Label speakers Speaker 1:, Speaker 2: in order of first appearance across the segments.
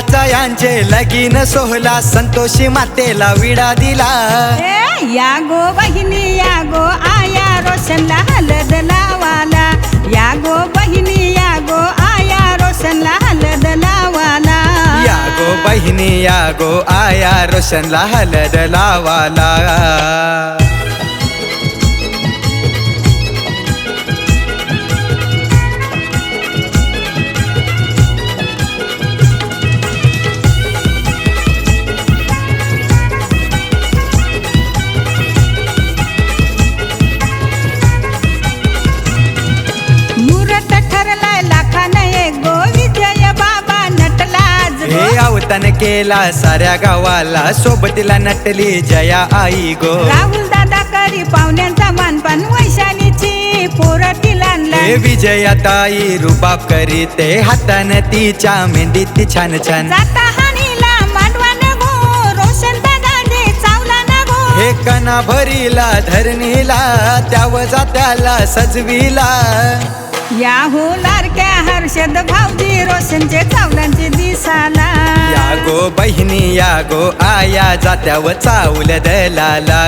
Speaker 1: पोरांचे लगीन सोहला संतोषी मातेला विडा दिला.
Speaker 2: ए, या गो बहिणी या गो आया रोशनला हलद लावाला. या गो बहिणी या गो आया रोशनला हलद लावाला.
Speaker 1: या गो बहिणी या गो आया रोशनला हलद लावाला. अवतान केला साऱ्या गावाला. सोबतीला नटली जया आई गो.
Speaker 2: राहुल दादा करी पाहुण्यांचा मानपान वैशालीची. पोर तिला
Speaker 1: हे विजयाताई रुबाब करीते हातान तिच्या मेहंदीत ती छान छान.
Speaker 2: जाता हानीला मांडवा न गो. रोशन दादा दे चावला न गो.
Speaker 1: हे कना भरीला धरणीला त्याव जात्याला सजविला.
Speaker 2: या लारक्या हर्षद भाऊजी रोशनचे चावलांचे दिसाला
Speaker 1: या गो बहिणी या गो आया जात्या व चावल दलाला.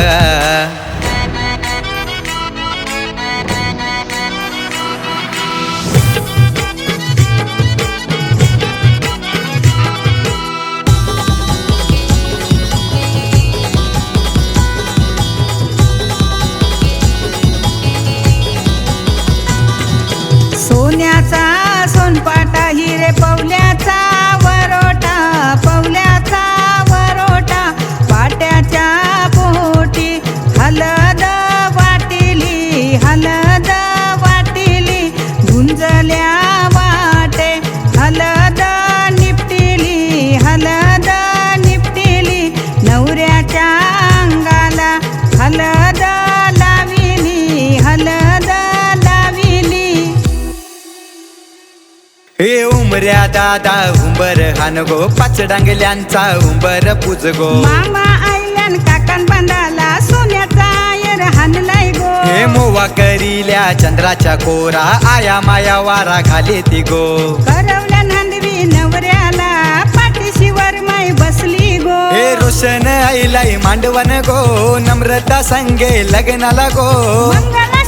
Speaker 1: हे उमऱ्या दादा उंबर हान गो. पाच डांगल्यांचा उंबर पूज गो.
Speaker 2: मामा आयल्यान काकान बांधाला सोन्याचा आयर हाणलाय गो.
Speaker 1: हे मोवा करिल्या चंद्राच्या कोरा आया माया वारा घाले ती गो.
Speaker 2: करवल्या नांदवी नवऱ्याला पाठीशीवर माय बसली गो.
Speaker 1: हे रोशन आईलाई मांडवन गो नम्रता संगे लग्नाला गो.
Speaker 2: मंगलाष्टके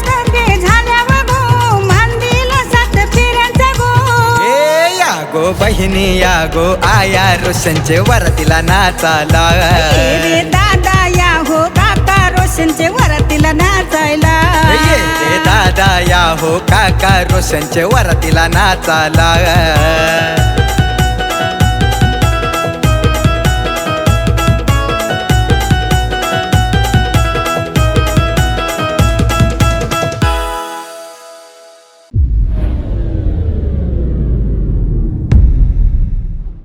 Speaker 1: बहिणी या गो आया रोशनचे वरतीला नाचाला
Speaker 2: ये रे दादा या हो काका रोशनचे वरातीला नाचायला.
Speaker 1: ये रे दादा या हो काका रोशनचे वरतीला नाचाला